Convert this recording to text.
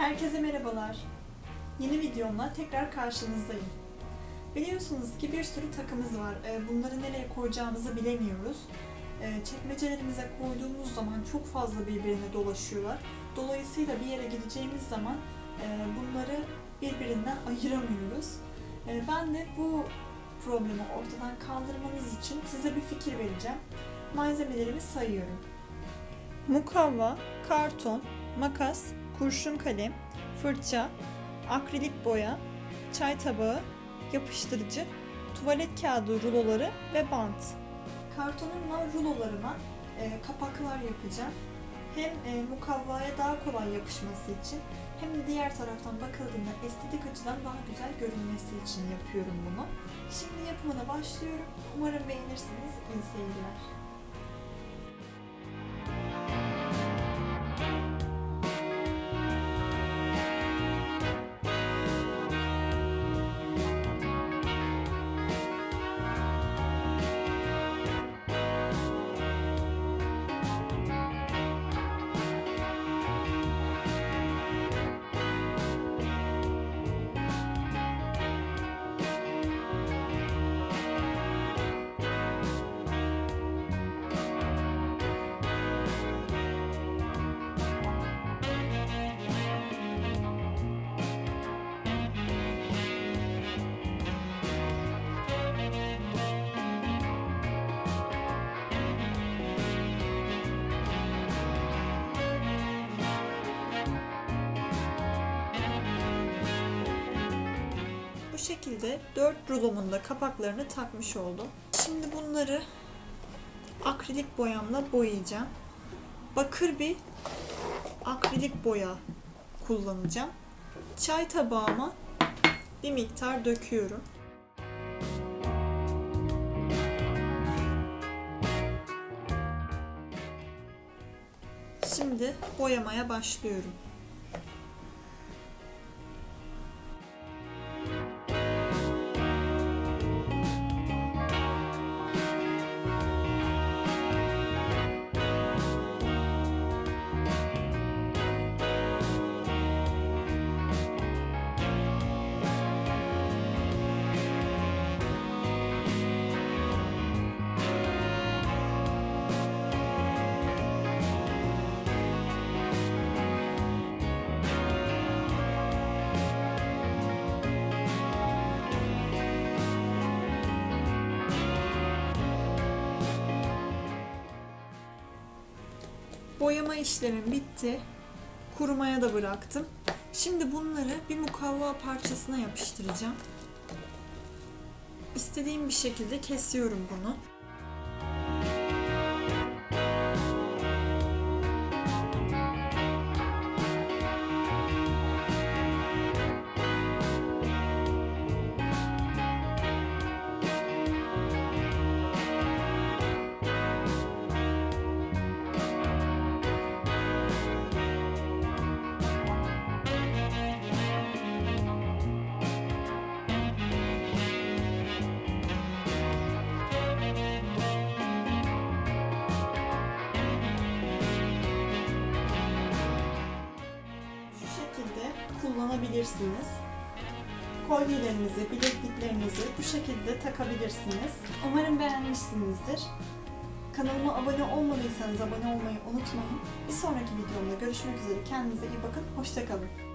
Herkese merhabalar. Yeni videomla tekrar karşınızdayım. Biliyorsunuz ki bir sürü takımız var. Ee, Bunları nereye koyacağımızı bilemiyoruz. Ee, Çekmecelerimize koyduğumuz zaman çok fazla birbirine dolaşıyorlar. Dolayısıyla bir yere gideceğimiz zaman e, bunları birbirinden ayıramıyoruz. Ee, Ben de bu problemi ortadan kaldırmanız için size bir fikir vereceğim. Malzemelerimi sayıyorum. Mukavva, karton, makas, kurşun kalem, fırça, akrilik boya, çay tabağı, yapıştırıcı, tuvalet kağıdı ruloları ve bant. Kartonumla rulolarıma e, kapaklar yapacağım. Hem e, mukavvaya daha kolay yapışması için hem de diğer taraftan bakıldığında estetik açıdan daha güzel görünmesi için yapıyorum bunu. Şimdi yapımına başlıyorum. Umarım beğenirsiniz. İyi seyirler. Şekilde 4 rulomun da kapaklarını takmış oldum. Şimdi bunları akrilik boyamla boyayacağım. Bakır bir akrilik boya kullanacağım. Çay tabağıma bir miktar döküyorum. Şimdi boyamaya başlıyorum. Boyama işlemim bitti. Kurumaya da bıraktım. Şimdi bunları bir mukavva parçasına yapıştıracağım. İstediğim bir şekilde kesiyorum bunu. Kullanabilirsiniz. Kolyelerinizi, bilekliklerinizi bu şekilde takabilirsiniz. Umarım beğenmişsinizdir. Kanalıma abone olmadıysanız abone olmayı unutmayın. Bir sonraki videomda görüşmek üzere. Kendinize iyi bakın. Hoşçakalın.